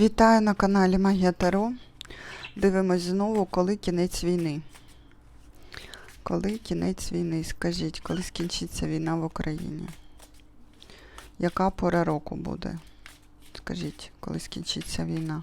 Вітаю на каналі Магія Таро. Дивимось знову, коли кінець війни. Коли кінець війни? Скажіть, коли скінчиться війна в Україні? Яка пора року буде? Скажіть, коли скінчиться війна?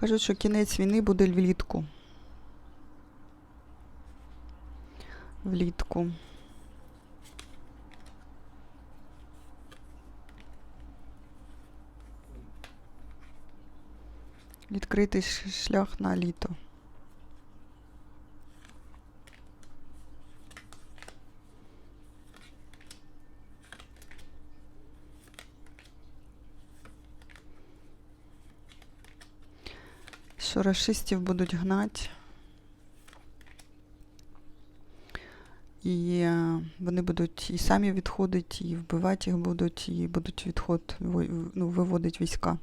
Кажуть, що кінець війни буде влітку. Влітку. Відкритий шлях на літо. Що рашистів будуть гнати. І е, вони будуть і самі відходити, і вбивати їх будуть, і будуть відход ну, виводити війська.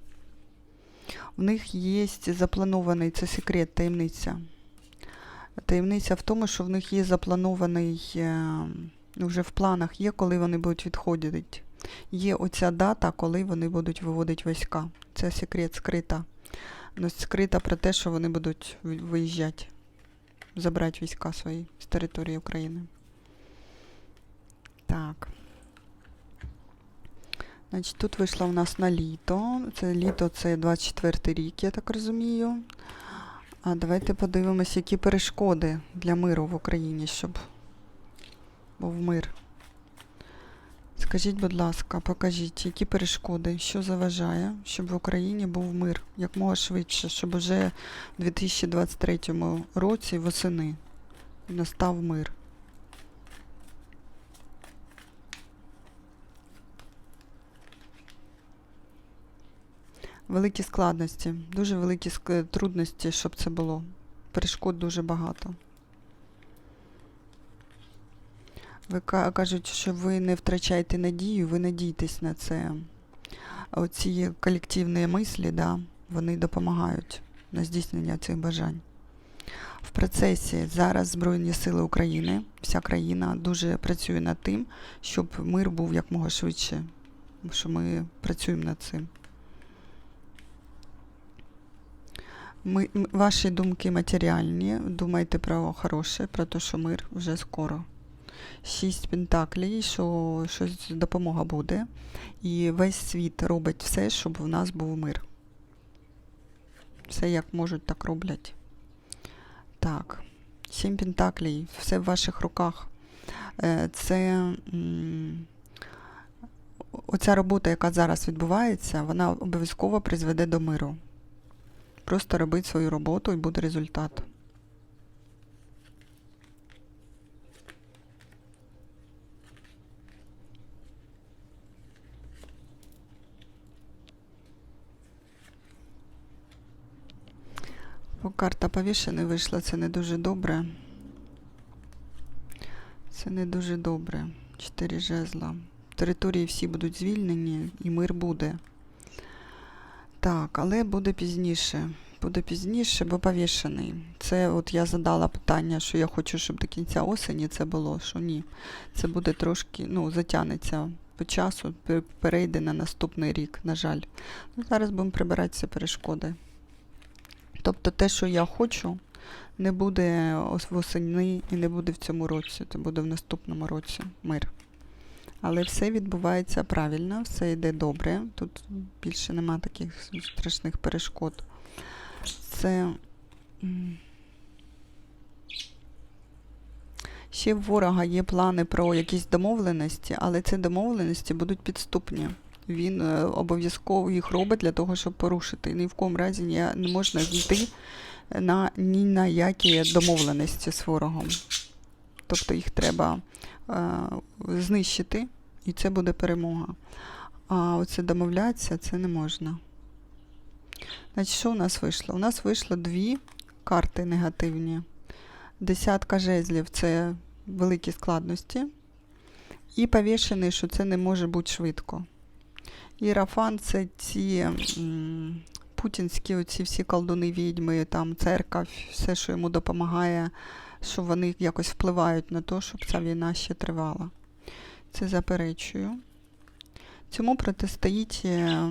У них є запланований, це секрет, таємниця. Таємниця в тому, що в них є запланований, е, ну, вже в планах є, коли вони будуть відходити. Є оця дата, коли вони будуть виводити війська. Це секрет скрита. Скрита про те, що вони будуть виїжджати, забрати війська свої з території України. Так. Значить, тут вийшло у нас на літо. Це літо це 24 рік, я так розумію. А давайте подивимось, які перешкоди для миру в Україні, щоб був мир. Скажіть, будь ласка, покажіть, які перешкоди, що заважає, щоб в Україні був мир якмога швидше, щоб уже в 2023 році восени настав мир. Великі складності, дуже великі трудності, щоб це було. Перешкод дуже багато. Ви кажуть, що ви не втрачаєте надію, ви надійтесь на це. Оці колективні мислі, да, вони допомагають на здійснення цих бажань. В процесі зараз Збройні Сили України, вся країна дуже працює над тим, щоб мир був якмога швидше. Що ми працюємо над цим. Ми, ваші думки матеріальні, думайте про хороше, про те, що мир вже скоро. Шість пентаклей, що щось допомога буде. І весь світ робить все, щоб в нас був мир. Все як можуть, так роблять. Так. Сім пентаклей, все в ваших руках. Е, Це оця робота, яка зараз відбувається, вона обов'язково призведе до миру. Просто робіть свою роботу і буде результат. О, карта повішений вийшла, це не дуже добре. Це не дуже добре. Чотири жезла. Території всі будуть звільнені і мир буде. Так, але буде пізніше. Буде пізніше, бо повішений. Це от я задала питання, що я хочу, щоб до кінця осені це було, що ні. Це буде трошки, ну, затягнеться по часу, перейде на наступний рік, на жаль. Ну, зараз будемо прибирати ці перешкоди. Тобто те, що я хочу, не буде восени і не буде в цьому році, це буде в наступному році мир. Але все відбувається правильно, все йде добре. Тут більше нема таких страшних перешкод. Це. Ще в ворога є плани про якісь домовленості, але ці домовленості будуть підступні. Він е, обов'язково їх робить для того, щоб порушити. Ні в кому разі не, можна зійти на ні на які домовленості з ворогом. Тобто їх треба е, знищити, і це буде перемога. А оце домовлятися це не можна. Значить, що у нас вийшло? У нас вийшло дві карти негативні. Десятка жезлів це великі складності. І повішений, що це не може бути швидко. Іерафан це ці путінські оці всі колдуни відьми, там церква, все, що йому допомагає, що вони якось впливають на те, щоб ця війна ще тривала. Це заперечую. Цьому протистоїть е,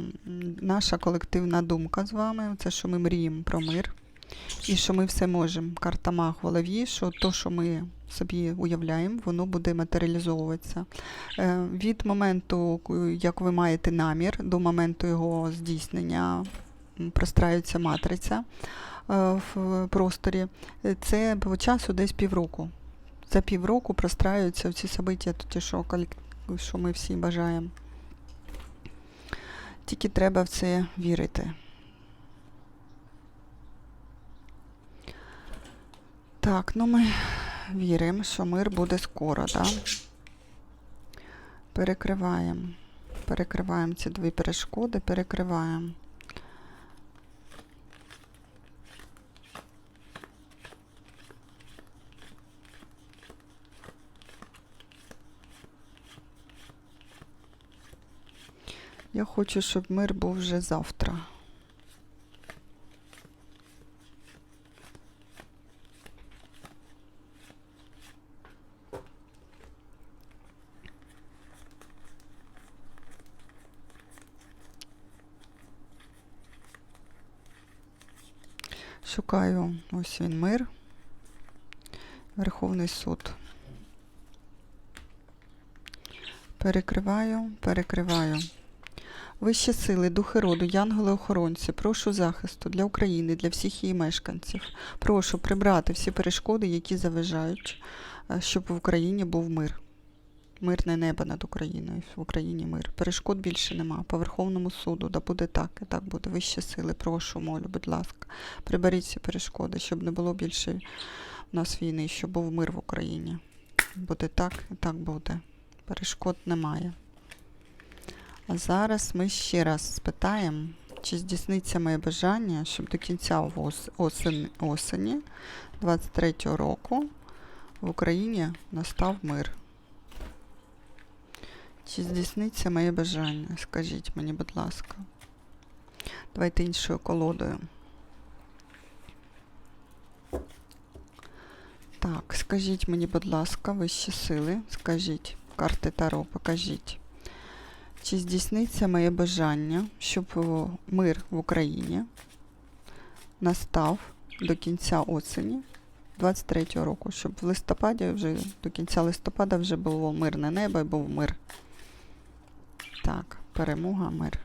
наша колективна думка з вами. Це що ми мріємо про мир і що ми все можемо. Карта маг голові, що то, що ми собі уявляємо, воно буде матеріалізовуватися. Е, Від моменту, як ви маєте намір, до моменту його здійснення простраюється матриця е, в просторі. Е, Це по часу десь півроку. За півроку простраюються ці собиття, що, що ми всі бажаємо. Тільки треба в це вірити. Так, ну ми віримо, що мир буде скоро, так? Да? Перекриваємо. Перекриваємо ці дві перешкоди, перекриваємо. Я хочу, щоб мир був вже завтра. Шукаю ось він мир. Верховний суд. Перекриваю, перекриваю. Вищі сили, духи роду, янголи-охоронці, прошу захисту для України, для всіх її мешканців. Прошу прибрати всі перешкоди, які заважають, е, щоб в Україні був мир. Мирне небо над Україною, в Україні мир. Перешкод більше нема. По Верховному суду, да буде так, і так буде. Вищі сили, прошу, молю, будь ласка, приберіть ці перешкоди, щоб не було більше у нас війни, щоб був мир в Україні. Буде так, і так буде. Перешкод немає. А зараз ми ще раз спитаємо, чи здійсниться моє бажання, щоб до кінця осені, осені 23-го року в Україні настав мир. Чи здійсниться моє бажання? Скажіть мені, будь ласка. Давайте іншою колодою. Так, скажіть мені, будь ласка, вищі сили, скажіть, карти Таро, покажіть. Чи здійсниться моє бажання, щоб мир в Україні настав до кінця осені 23-го року, щоб в листопаді вже до кінця листопада вже було мирне небо і був мир. Так, перемога, мир.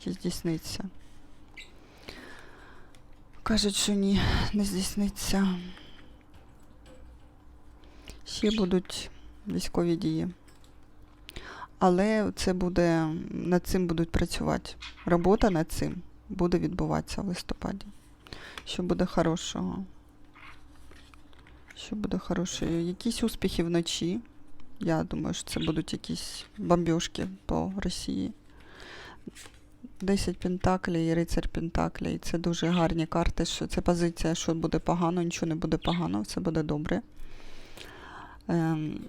Чи здійсниться? Кажуть, що ні, не здійсниться. Ще будуть військові дії. Але це буде, над цим будуть працювати. Робота над цим буде відбуватися в листопаді. Що буде хорошого? Що буде хорошого? Якісь успіхи вночі. Я думаю, що це будуть якісь бомбіжки по Росії. 10 пентаклей і рицар пентаклей. Це дуже гарні карти. Що це позиція, що буде погано, нічого не буде погано, все буде добре. Ем,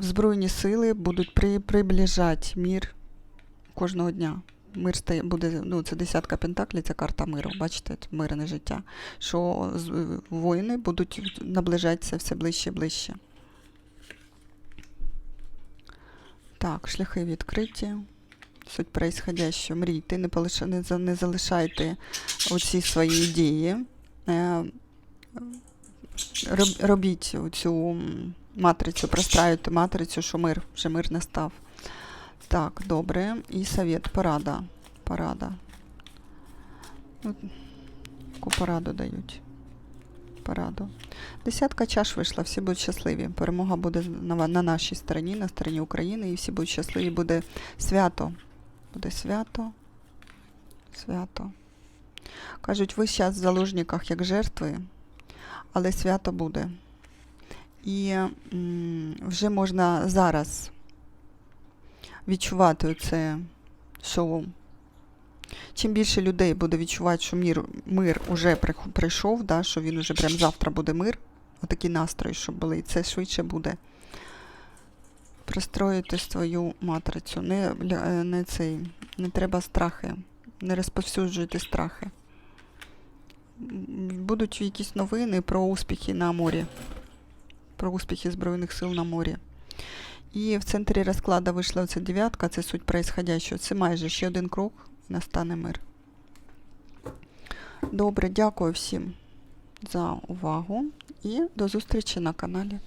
Збройні сили будуть при, приближати мір кожного дня. Мир стає, буде, ну, це десятка пентаклів, це карта миру. Бачите, мирне життя. Що воїни будуть наближатися все ближче і ближче. Так, шляхи відкриті. Суть происходящего. Мрійте, не, полиша, не, за- не залишайте оці свої ідеї. Е, роб- робіть цю матрицю, простраюйте матрицю, що мир, вже мир настав. Так, добре. І совет, порада. Порада. Ну, Яку пораду дають? Пораду. Десятка чаш вийшла, всі будуть щасливі. Перемога буде на, на нашій стороні, на стороні України, і всі будуть щасливі. Буде свято. Буде свято. Свято. Кажуть, ви зараз в заложниках як жертви, але свято буде. І м, вже можна зараз відчувати це, що чим більше людей буде відчувати, що мір, мир уже прийшов, да, що він уже прям завтра буде мир, отакий настрой, щоб були, і це швидше буде. Простроїти свою матрицю. Не, е, не цей. Не треба страхи. Не розповсюджуйте страхи. Будуть якісь новини про успіхи на морі. Про успіхи Збройних сил на морі. І в центрі розкладу вийшла оця дев'ятка, це суть происходящого. Це майже ще один крок настане мир. Добре, дякую всім за увагу і до зустрічі на каналі.